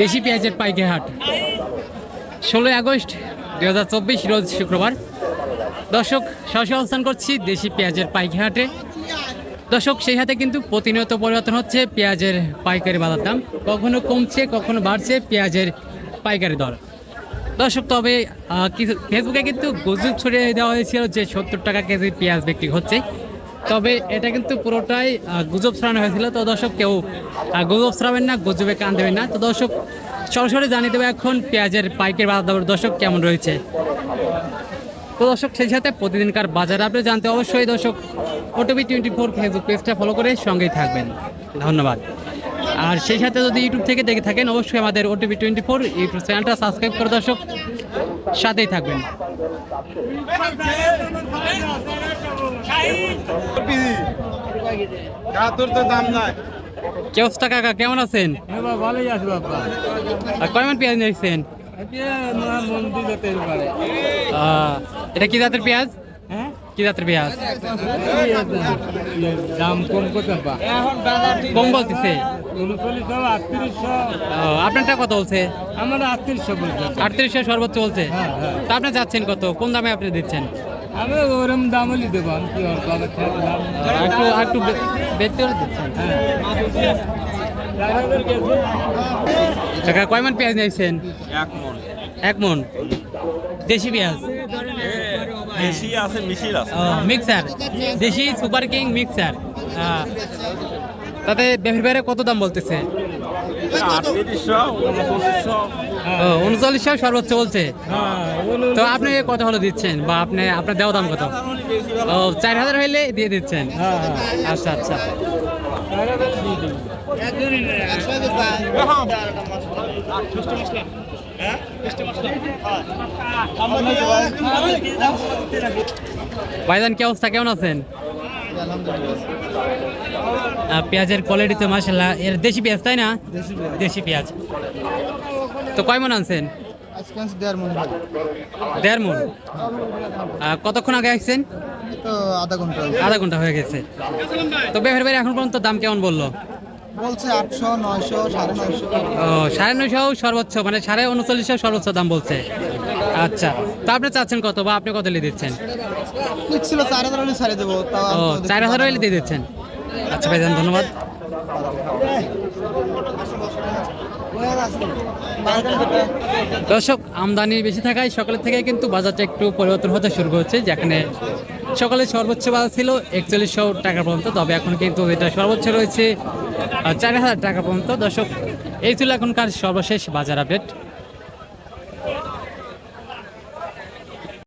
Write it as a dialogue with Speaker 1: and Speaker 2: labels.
Speaker 1: দেশি পেঁয়াজের পাইকারি হাট। ষোলোই আগস্ট দুই হাজার চব্বিশ, রোজ শুক্রবার। দর্শক, সরাসরি অবস্থান করছি দেশি পেঁয়াজের পাইকারি হাটে। দর্শক, সেই হাতে কিন্তু প্রতিনিয়ত পরিবর্তন হচ্ছে পেঁয়াজের পাইকারি বাজার দাম। কখনো কমছে, কখনো বাড়ছে পেঁয়াজের পাইকারি দর। দর্শক, তবে কিছু ফেসবুকে কিন্তু গুজব ছড়িয়ে দেওয়া হয়েছিল যে সত্তর টাকা কেজি পেঁয়াজ বিক্রি হচ্ছে। তবে এটা কিন্তু পুরোটাই গুজব ছড়ানো হয়েছিল। তো দর্শক কেউ গুজব ছড়াবেন না, গুজবে কান দেবেন না। তো দর্শক, সরাসরি জানিয়ে দেবে এখন পেঁয়াজের পাইকের বাজার দর। দর্শক, কেমন রয়েছে? তো দর্শক, সেই সাথে প্রতিদিনকার বাজার আপনি জানতে অবশ্যই দর্শক ওটিভি টোয়েন্টি ফোর ফেসবুক পেজটা ফলো করে সঙ্গেই থাকবেন। ধন্যবাদ। আর সেই সাথে যদি ইউটিউব থেকে দেখে থাকেন অবশ্যই আমাদের ওটিভি টোয়েন্টি ফোর ইউটিউব চ্যানেলটা সাবস্ক্রাইব করে দর্শক সাথেই থাকবেন। কে অবস্থা কাকা? কেমন আছেন?
Speaker 2: এবার ভালোই আছে বাবা
Speaker 1: আর কয়মান পেঁয়াজ নিয়েছেন? এটা কি জাতের পেঁয়াজ?
Speaker 2: হ্যাঁ
Speaker 1: কি জাতের পেঁয়াজ
Speaker 2: দাম কম করতে
Speaker 1: কম বলতেছে। ও, আপনারটা কত বলছে?
Speaker 2: আমার আটত্রিশশো বলছে।
Speaker 1: আটত্রিশশো সর্বোচ্চ বলছে।
Speaker 2: হ্যাঁ, হ্যাঁ।
Speaker 1: তা আপনি যাচ্ছেন কত? কোন দামে আপনি দিচ্ছেন?
Speaker 2: আমি ওরম দামই দেবো আমি কি দাম
Speaker 1: একটু আর একটু দিচ্ছেন। কাকা কয় মন পেঁয়াজ নিয়েছেন?
Speaker 3: এক মন।
Speaker 1: এক মন। দেশি পেঁয়াজ?
Speaker 3: দেশি আছে মিশির আছে।
Speaker 1: মিক্সার। দেশি সুপার কিং মিক্সার। তাতে বেফির কত দাম বলতেছে? উনচল্লিশশো। সর্বোচ্চ বলছে। তো আপনি কত হলো দিচ্ছেন? বা আপনি আপনার দেওয়া দাম কত? ও চার হাজার হইলে দিয়ে দিচ্ছেন? আচ্ছা আচ্ছা। ভাইজান কি অবস্থা? কেমন আছেন? পেঁয়াজের কোয়ালিটি তো মাসাল্লাহ এর দেশি পেঁয়াজ তাই না? দেশি পেঁয়াজ। তো কয় মন আনছেন?
Speaker 4: দেড় মন।
Speaker 1: কতক্ষণ আগে আসছেন?
Speaker 4: আধা ঘণ্টা
Speaker 1: আধা ঘণ্টা হয়ে গেছে। তো বেহের বাইরে এখন পর্যন্ত দাম কেমন বলল?
Speaker 4: বলছে আটশো নয়শো সাড়ে নয়শো।
Speaker 1: ও সাড়ে নয়শো সর্বোচ্চ মানে সাড়ে উনচল্লিশশো সর্বোচ্চ দাম বলছে। আচ্ছা তো আপনি চাচ্ছেন কত বা আপনি কত লিয়ে দিচ্ছেন?
Speaker 4: ছিল চার হাজার হলে ছাড়ে দেবো
Speaker 1: ও চার হাজার হইলে দিয়ে দিচ্ছেন। আচ্ছা ভাইজান ধন্যবাদ। দর্শক আমদানি বেশি থাকায় সকালের থেকে কিন্তু বাজারটা একটু পরিবর্তন হতে শুরু হচ্ছে যেখানে সকালে সর্বোচ্চ বাজার ছিল একচল্লিশশো টাকা পর্যন্ত, তবে এখন কিন্তু এটা সর্বোচ্চ রয়েছে চার হাজার টাকা পর্যন্ত। দর্শক, এই ছিল এখনকার সর্বশেষ বাজার আপডেট।